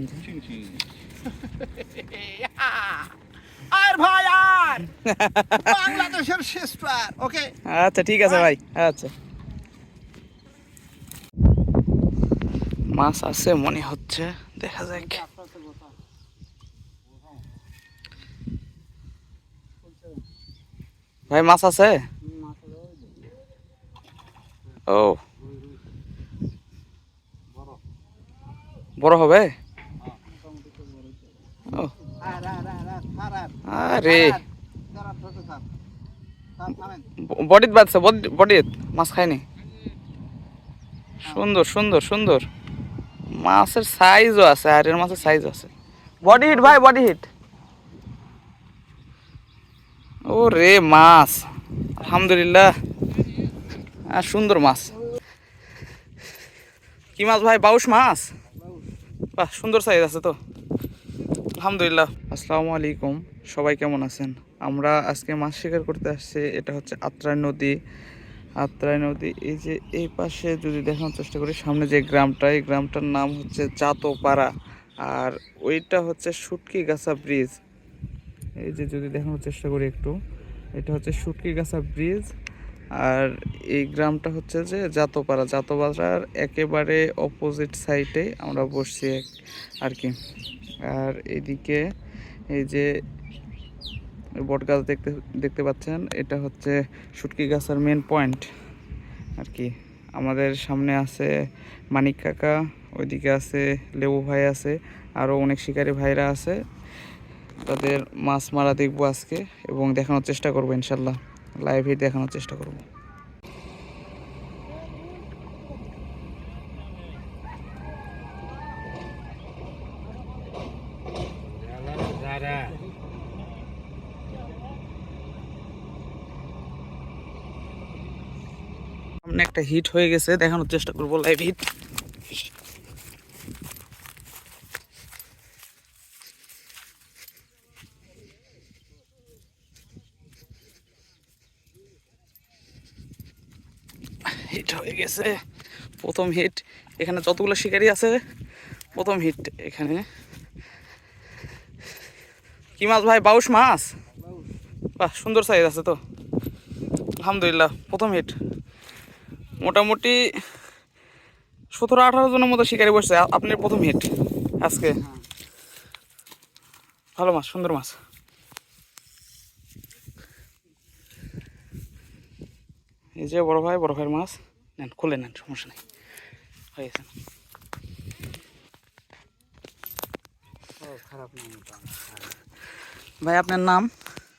আর ভাই আর! বাংলাদেশের শ্রেষ্ঠ আর ওকে আচ্ছা ঠিক আছে ভাই আচ্ছা। মাছ আছে মনে হচ্ছে দেখা যাক। ভাই মাছ আছে? ও। বড় হবে ও আর আর আর আর আর আর আরে যারা ধরতে থাক থাম থামেন বডিত বাজছে বডিত। মাছ খায়নি। সুন্দর সুন্দর সুন্দর। মাছের সাইজও আছে আর এর মাছের সাইজও আছে। বডি হিট ভাই বডি হিট। ও রে মাছ। আলহামদুলিল্লাহ। আর সুন্দর মাছ। কি মাছ ভাই বাউশ মাছ? বাহ সুন্দর সাইজ আছে তো। আলহামদুলিল্লাহ। আসসালামু আলাইকুম। সবাই কেমন আছেন? আমরা আজকে মাছ শিকার করতে আসছি। এটা হচ্ছে আত্রাই নদী। আত্রাই নদী, এই যে এই পাশে যদি দেখানোর চেষ্টা করি, সামনে যে গ্রামটা, এই গ্রামটার নাম হচ্ছে জাতোপাড়া আর ওইটা হচ্ছে সুটকি গাছা ব্রিজ। এই যে যদি দেখানোর চেষ্টা করি একটু, এটা হচ্ছে সুটকি গাছা ব্রিজ। আর এই গ্রামটা হচ্ছে যে জাতোপাড়া। জাতোপাড়ার একেবারে অপোজিট সাইডে আমরা বসছি আর কি। আর এদিকে এই যে বট গাছ দেখতে দেখতে পাচ্ছেন, এটা হচ্ছে শুটকি গাছের মেন পয়েন্ট আর কি। আমাদের সামনে আছে মানিক কাকা, ওইদিকে আছে লেবু ভাই আছে, আরও অনেক শিকারী ভাইরা আছে। তাদের মাছ মারা দেখব আজকে এবং দেখানোর চেষ্টা করব ইনশাল্লাহ। লাইভ দেখানোর চেষ্টা করব। সামনে একটা হিট হয়ে গেছে দেখানোর চেষ্টা করব লাইভ হিট হিট হয়ে গেছে। প্রথম হিট এখানে যতগুলো শিকারি আছে, প্রথম হিট এখানে। কি মাছ ভাই? বাউশ মাছ? বাহ, সুন্দর সাইজ আছে তো। আলহামদুলিল্লাহ, প্রথম হিট মোটামুটি সতেরো আঠারো জনের মতো শিকারি বসছে। আপনার প্রথম হিট আজকে। ভালো মাছ, সুন্দর মাছ। এই যে বড় ভাই, বড় ভাইয়ের মাছ। নেন খুলে নেন সমস্যা নেই। হয়ে গেছে। খারাপ ভাই আপনার নাম?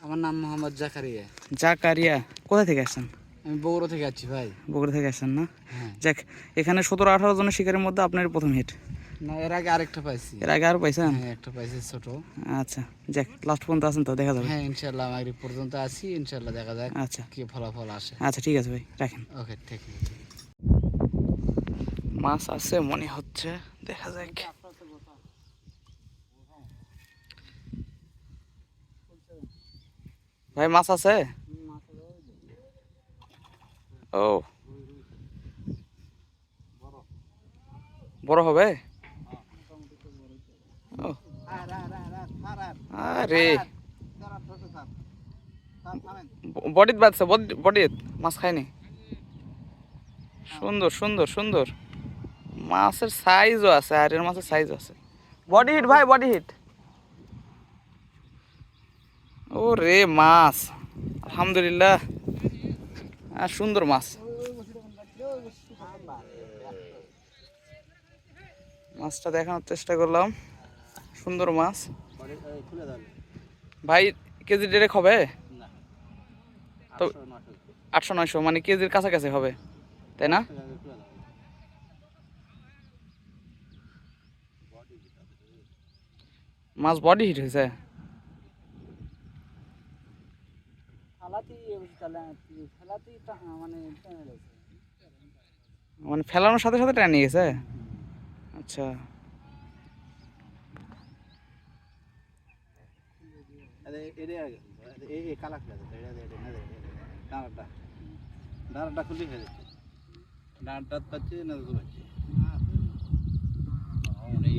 আমার নাম মোহাম্মদ জাকারিয়া। জাকারিয়া কোথা থেকে আসছেন? আমি বগুড়া থেকে আছি ভাই। বগুড়া থেকে আসছেন না? হ্যাঁ। যাক এখানে সতেরো আঠারো জনের শিকারের মধ্যে আপনার প্রথম হিট না এর আগে আরেকটা পাইছি। এর আগে আর পাইছেন? হ্যাঁ একটা পাইছি ছোট। আচ্ছা যাক লাস্ট পর্যন্ত আছেন তো দেখা যাবে। হ্যাঁ ইনশাল্লাহ আমার পর্যন্ত আছি ইনশাল্লাহ দেখা যাক আচ্ছা। কি ফলাফল আসে। আচ্ছা ঠিক আছে ভাই রাখেন। ওকে ঠিক আছে মাছ আছে, মনে হচ্ছে। দেখা যাক। ভাই, মাছ আছে? ও। বড় হবে? আর। বডিত বাজছে বডিত। মাছ খায়নি? সুন্দর সুন্দর সুন্দর। মাছের সাইজও আছে আর এর মাছের সাইজও আছে। বডি হিট ভাই বডি হিট ও রে মাছ আলহামদুলিল্লাহ। আর সুন্দর মাছ। মাছটা দেখানোর চেষ্টা করলাম। সুন্দর মাছ। ভাই কেজি ডেরেক হবে? তো আটশো নয়শো মানে কেজির কাছাকাছি হবে তাই না? মাছ বডি হিট হয়েছে। ফালাতি ফালাতি মানে মানে ফেলানোর সাথে সাথে টেনে নিয়ে গেছে? আচ্ছা। ডাঁড়টা খুলে ফেলেছে। ডাঁড়টা পাচ্ছে না পাচ্ছে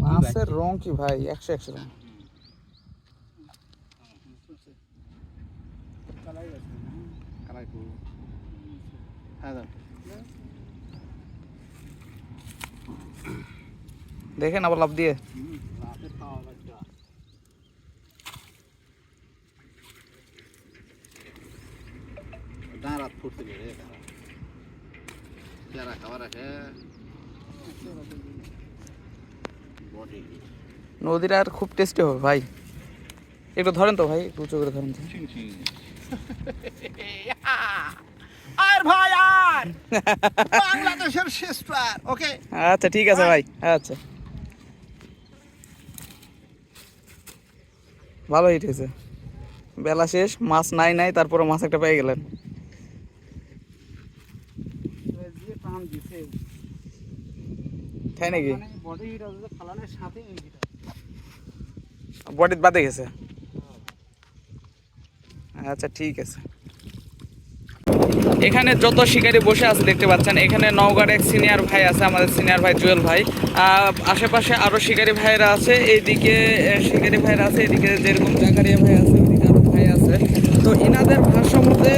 মাছের রং কি ভাই? একশো একশো রং। কালাই গেছে কালাই কো হ্যাঁ দাও। দেখেন আবার লাভ দিয়ে। রাতে খাওয়া বাচ্চা ডান রাত ফুটতে রে তারা যারা খাবার রাখে নদীর আর খুব টেস্টি হবে ভাই। একটু ধরেন তো ভাই একটু উঁচু করে ধরেন আর ভাই আর! বাংলাদেশের ওকে আচ্ছা ঠিক আছে ভাই। আচ্ছা। ভালো হিট হয়েছে। বেলা শেষ মাছ নাই নাই তারপরে মাছ একটা পেয়ে গেলেন যে টান দিছে তাই নাকি? মানে বডিত বাদে গেছে? আচ্ছা ঠিক আছে। এখানে যত শিকারি বসে আছে দেখতে পাচ্ছেন এখানে নওগাঁর এক সিনিয়র ভাই আছে আমাদের সিনিয়র ভাই জুয়েল ভাই। আশেপাশে আরও শিকারি ভাইরা আছে এইদিকে শিকারি ভাইরা আছে এদিকে যেরকম জাকারিয়া ভাই আছে ওইদিকে আরও ভাই আছে। তো ইনাদের ভাষ্য মতে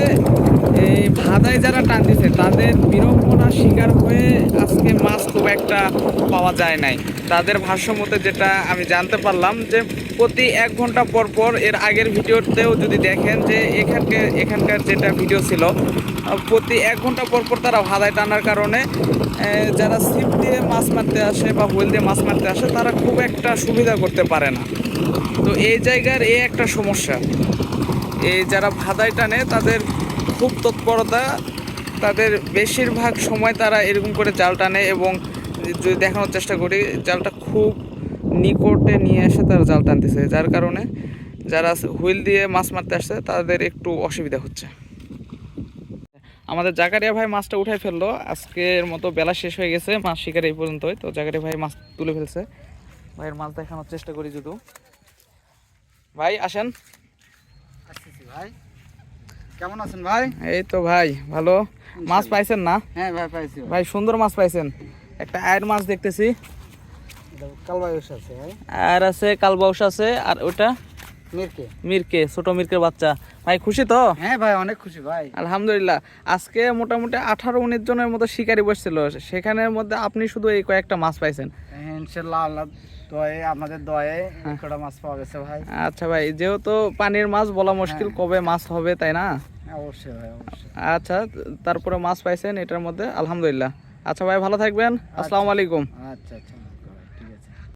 এই ভাদায় যারা টানতেছে তাদের বিড়ম্বনা শিকার হয়ে আজকে মাছ খুব একটা পাওয়া যায় নাই। তাদের ভাষ্য মতে যেটা আমি জানতে পারলাম যে প্রতি এক ঘণ্টা পর পর এর আগের ভিডিওতেও যদি দেখেন যে এখানকে, এখানকার যেটা ভিডিও ছিল, প্রতি এক ঘণ্টা পর পর তারা ভাদায় টানার কারণে যারা ছিপ দিয়ে মাছ মারতে আসে বা হুইল দিয়ে মাছ মারতে আসে, তারা খুব একটা সুবিধা করতে পারে না। তো এই জায়গার এই একটা সমস্যা। এই যারা ভাদায় টানে, তাদের খুব তৎপরতা, তাদের বেশিরভাগ সময় তারা এরকম করে জাল টানে এবং যদি দেখানোর চেষ্টা করি, জালটা খুব নিকটে নিয়ে এসে তারা জাল টানতেছে। যার কারণে যারা হুইল দিয়ে মাছ মারতে আসছে, তাদের একটু অসুবিধা হচ্ছে। আমাদের জাকারিয়া ভাই মাছটা উঠাই ফেলল। আজকের মতো বেলা শেষ হয়ে গেছে, মাছ শিকার এই পর্যন্তই। তো জাকারিয়া ভাই মাছ তুলে ফেলছে। ভাইয়ের মাছ দেখানোর চেষ্টা করি যদি ভাই, আসেন। ভাই। কেমন আছেন ভাই? এই তো ভাই ভালো। মাছ পাইছেন না? হ্যাঁ ভাই পাইছি। ভাই সুন্দর মাছ পাইছেন। একটা আয়ের মাছ দেখতেছি। কালবাউস আছে আর আছে কালবাউস আছে। আর ওটা মিরকে। মিরকে ছোট মিরকের বাচ্চা। ভাই খুশি তো? হ্যাঁ ভাই অনেক খুশি ভাই। আলহামদুলিল্লাহ। আজকে মোটামুটি আঠারো উনিশ জনের মতো শিকারি বসছিল। সেখানের মধ্যে আপনি শুধু এই কয়েকটা মাছ পাইছেন। ইনশাল্লাহ আল্লাহ দয়ে আপনাদের দয়ে কটা মাছ পাওয়া গেছে ভাই। আচ্ছা ভাই যেহেতু পানির মাছ বলা মুশকিল কবে মাছ হবে তাই না? অবশ্যই ভাই অবশ্যই। আচ্ছা তারপরে মাছ পাইছেন এটার মধ্যে আলহামদুলিল্লাহ। আচ্ছা ভাই ভালো থাকবেন। আসসালামু আলাইকুম। আচ্ছা আচ্ছা।